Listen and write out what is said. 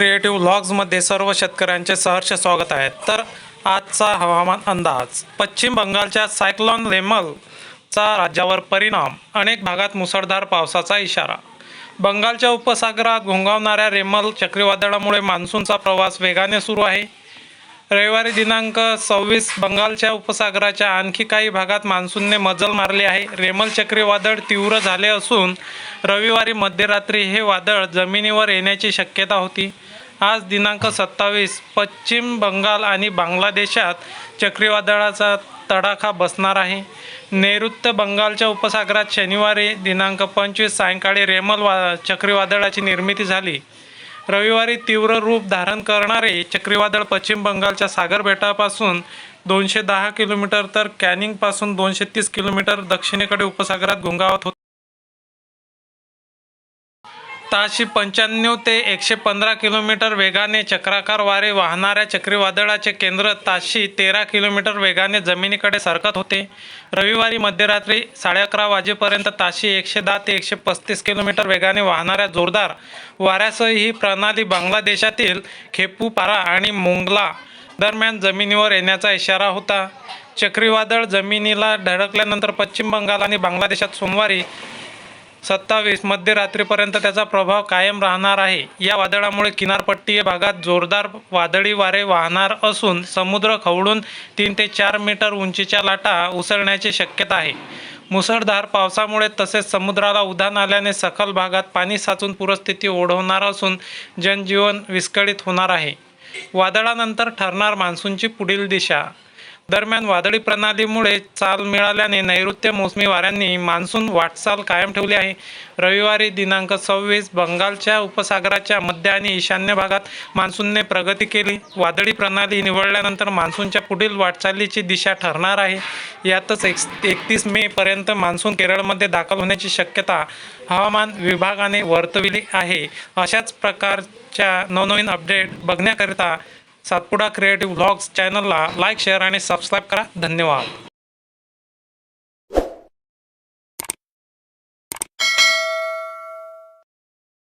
Creative व्लॉग्समध्ये सर्व शेतकऱ्यांचे सहर्ष स्वागत आहे. तर आजचा हवामान अंदाज पश्चिम बंगालच्या सायक्लॉन रेमलचा राज्यावर परिणाम अनेक भागात मुसळधार पावसाचा इशारा. बंगालच्या उपसागरात घोंगावणाऱ्या रेमल चक्रीवादळामुळे मान्सूनचा प्रवास वेगाने सुरू आहे. रविवारी दिनांक सव्वीस बंगालच्या उपसागराच्या आणखी काही भागात मान्सूनने मजल मारली आहे. रेमल चक्रीवादळ तीव्र झाले असून रविवारी मध्यरात्री हे वादळ जमिनीवर येण्याची शक्यता होती. आज दिनांक सत्तावीस पश्चिम बंगाल आणि बांगलादेशात चक्रीवादळाचा तडाखा बसणार आहे. नैऋत्य बंगालच्या उपसागरात शनिवारी दिनांक पंचवीस सायंकाळी रेमल वा चक्रीवादळाची निर्मिती झाली. रविवारी तीव्र रूप धारण करणारे चक्रीवादळ पश्चिम बंगालच्या सागर बेटापासून दोनशे दहा किलोमीटर तर कॅनिंगपासून दोनशे तीस किलोमीटर दक्षिणेकडे उपसागरात गुंगावत होते. ताशी पंच्याण्णव ते एकशे पंधरा किलोमीटर वेगाने चक्राकार वारे वाहणाऱ्या चक्रीवादळाचे केंद्र ताशी तेरा किलोमीटर वेगाने जमिनीकडे सरकत होते. रविवारी मध्यरात्री साडे अकरा वाजेपर्यंत ताशी एकशे दहा ते एकशे पस्तीस किलोमीटर वेगाने वाहणाऱ्या जोरदार वाऱ्यासह ही प्रणाली बांगलादेशातील खेपूपारा आणि मोंगला दरम्यान जमिनीवर येण्याचा इशारा होता. चक्रीवादळ जमिनीला धडकल्यानंतर पश्चिम बंगाल आणि बांगलादेशात सोमवारी सत्तावीस मध्यरात्रीपर्यंत त्याचा प्रभाव कायम राहणार आहे. या वादळामुळे किनारपट्टीय भागात जोरदार वादळी वारे वाहणार असून समुद्र खवळून तीन ते चार मीटर उंचीच्या लाटा उसळण्याची शक्यता आहे. मुसळधार पावसामुळे तसेच समुद्राला उधाण आल्याने सखल भागात पाणी साचून पूरस्थिती ओढवणार असून जनजीवन विस्कळीत होणार आहे. वादळानंतर ठरणार मान्सूनची पुढील दिशा. दरम्यान वादळी प्रणालीमुळे चाल मिळाल्याने नैऋत्य मोसमी वाऱ्यांनी मान्सून वाटचाल कायम ठेवली आहे. रविवारी दिनांक सव्वीस बंगालच्या उपसागराच्या मध्य आणि ईशान्य भागात मान्सूनने प्रगती केली. वादळी प्रणाली निवडल्यानंतर मान्सूनच्या पुढील वाटचालीची दिशा ठरणार आहे. यातच एक एकतीस मे पर्यंत मान्सून केरळमध्ये दाखल होण्याची शक्यता हवामान विभागाने वर्तविली आहे. अशाच प्रकारच्या नवनवीन अपडेट बघण्याकरिता सातपुडा क्रिएटिव्ह व्लॉग्स चॅनलला लाईक शेअर आणि सबस्क्राईब करा. धन्यवाद.